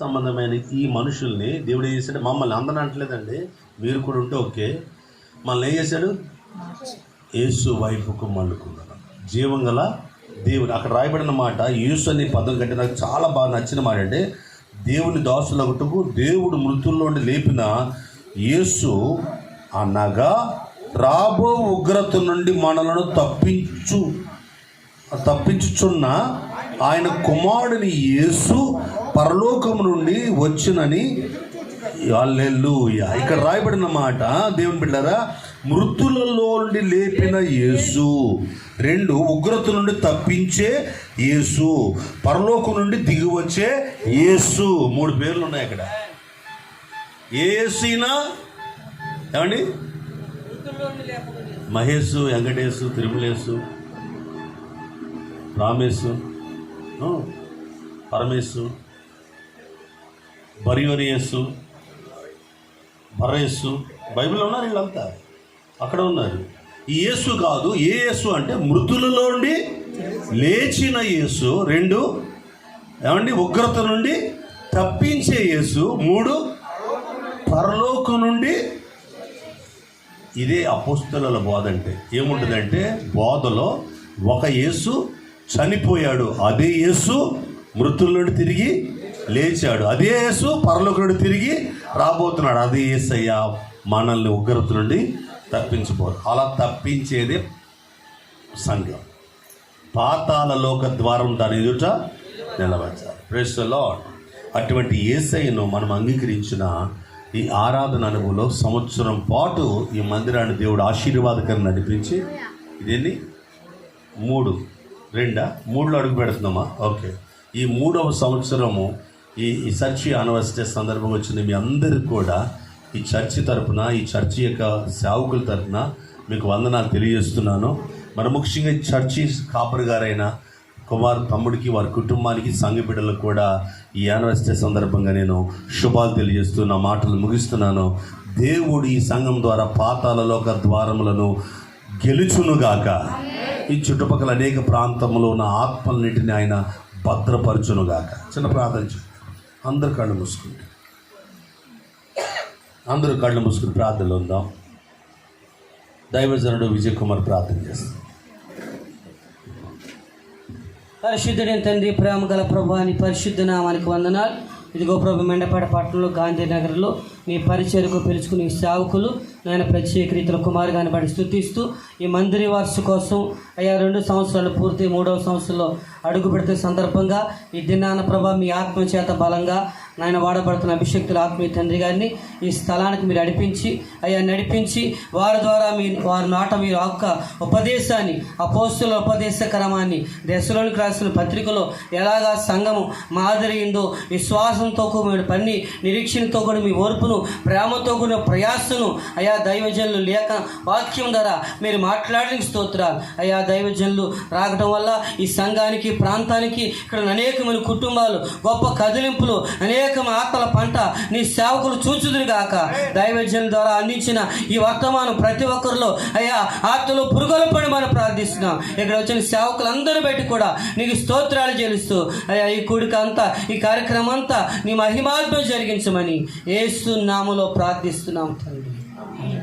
సంబంధమైన ఈ మనుషుల్ని దేవుడు ఏం చేశాడు? మమ్మల్ని అందరూ అంటలేదండి మీరు కూడా ఉంటే ఓకే. మమ్మల్ని ఏం చేశాడు? యేసు వైపుకు మళ్ళుకున్నాడు జీవం గల దేవుడు. అక్కడ రాయబడిన మాట యేసు అనే పదం కంటే నాకు చాలా బాగా నచ్చిన మాట అంటే దేవుని దాసులగుటకు దేవుడు మృతుల్లోండి లేపిన యేసు అనగా రాబో ఉగ్రత నుండి మనలను తప్పించు తప్పించుచున్న ఆయన కుమారుడిని యేసు పరలోకము నుండి వచ్చునని ఇక్కడ రాయబడిన మాట దేవుని బిడ్డారా మృతులలో నుండి లేపిన యేసు రెండు ఉగ్రత నుండి తప్పించే యేసు పరలోకం నుండి దిగి వచ్చే యేసు. మూడు పేర్లు ఉన్నాయి అక్కడ. ఏసీనా? ఏమండి? మహేష్ వెంకటేశు తిరుమలేసు రామేశు పరమేశు బరియోరియస్సు బర్రేసు బైబిల్లో ఉన్నారు వీళ్ళంతా. అక్కడ ఉన్నారు. ఈ యేసు కాదు ఏ యేసు అంటే మృతులలో నుండి లేచిన యేసు రెండు ఏమండి? ఉగ్రత నుండి తప్పించే యేసు మూడు పరలోకం నుండి ఇదే అపోస్తుల బోధ అంటే. ఏముంటుందంటే బోధలో ఒక యేసు చనిపోయాడు అదే యేసు మృతుల తిరిగి లేచాడు. అదే యేసు పరలోకుడు నుండి తిరిగి రాబోతున్నాడు. అదే యేసయ్య మనల్ని ఉగ్రత నుండి తప్పించబోదు అలా తప్పించేదే సంఘం. పాతాల లోక ద్వారం దాని ఎదుట నిలబెట్టాలి ప్రేస్లో అటువంటి ఏసైను మనం అంగీకరించిన ఈ ఆరాధన అనుభవంలో సంవత్సరం పాటు ఈ మందిరాన్ని దేవుడు ఆశీర్వాదకరం నడిపించి ఇదేంటి మూడు. రెండా? మూడులో అడుగు పెడుతున్నామా? ఓకే ఈ మూడవ సంవత్సరము ఈ ఈ చర్చి ఆనవర్సిటీ సందర్భం వచ్చిన మీ అందరికి కూడా ఈ చర్చి తరపున ఈ చర్చి యొక్క సేవకుల తరపున మీకు వందనాలు తెలియజేస్తున్నాను. మరి ముఖ్యంగా చర్చి కాపర్ గారైన కుమార్ తమ్ముడికి వారి కుటుంబానికి సంఘ బిడ్డలకు కూడా ఈ యానివర్సిటీ సందర్భంగా నేను శుభాలు తెలియజేస్తూ నా మాటలు ముగిస్తున్నాను. దేవుడు ఈ సంఘం ద్వారా పాతాలలోక ద్వారములను గెలుచునుగాక. ఈ చుట్టుపక్కల అనేక ప్రాంతంలో ఉన్న ఆత్మలన్నింటినీ ఆయన భద్రపరచునుగాక. చిన్న ప్రార్థన అందరు కళ్ళు మూసుకుంటారు అందరూ కళ్ళు మూసుకుని ప్రార్థనలు ఉందాం. దైవజనుడు విజయ్ కుమార్ ప్రార్థన చేస్తాం పరిశుద్ధుడైన తండ్రి ప్రేమ గల ప్రభు అని పరిశుద్ధ నామానికి వందనాలు. ఇదిగో ప్రభు మెండపేట పట్టణంలో గాంధీనగర్లో మీ పరిచయకు పిలుచుకుని సేవకులు నేను ప్రత్యేక రీతిలో కుమార్ గారిని బట్టి స్థుతిస్తూ ఈ మందిరి వార్ష కోసం అయ్యా రెండు సంవత్సరాలు పూర్తి మూడవ సంవత్సరంలో అడుగు సందర్భంగా ఈ దినాన ప్రభా మీ ఆత్మ చేత బలంగా నాయన వాడబడుతున్న అభిషక్తుల ఆత్మీయ తండ్రి గారిని ఈ స్థలానికి మీరు నడిపించి అయ్యా నడిపించి వారి ద్వారా మీ వారి నాట మీరు యొక్క ఉపదేశాన్ని అపోస్తుల ఉపదేశ క్రమాన్ని దశలోనికి రాసిన పత్రికలో ఎలాగా సంఘము మాదిరి ఉందో విశ్వాసంతో మీరు పని నిరీక్షణతో కూడా మీ ఓర్పును ప్రేమతో కూడిన ప్రయాసను అయా దైవజనులు లేక వాక్యం ద్వారా మీరు మాట్లాడిన స్తోత్రాలు. అయా దైవజనులు రాగడం వల్ల ఈ సంఘానికి ప్రాంతానికి ఇక్కడ అనేకమైన కుటుంబాలు గొప్ప కదిలింపులు అనేక ఆత్మల పంట నీ సేవకులు చూచుదురుగాక దైవజన్ ద్వారా అందించిన ఈ వర్తమానం ప్రతి ఒక్కరిలో అయ్యా ఆత్మలో పురుగుల పడి మనం ప్రార్థిస్తున్నాం. ఇక్కడ వచ్చిన సేవకులందరూ బయట కూడా నీకు స్తోత్రాలు చెల్లిస్తూ అయ్యా ఈ కూడిక అంతా ఈ కార్యక్రమం అంతా నీ మహిమాత్మ జరిగించమని ఏసు నామలో ప్రార్థిస్తున్నాం తండ్రి.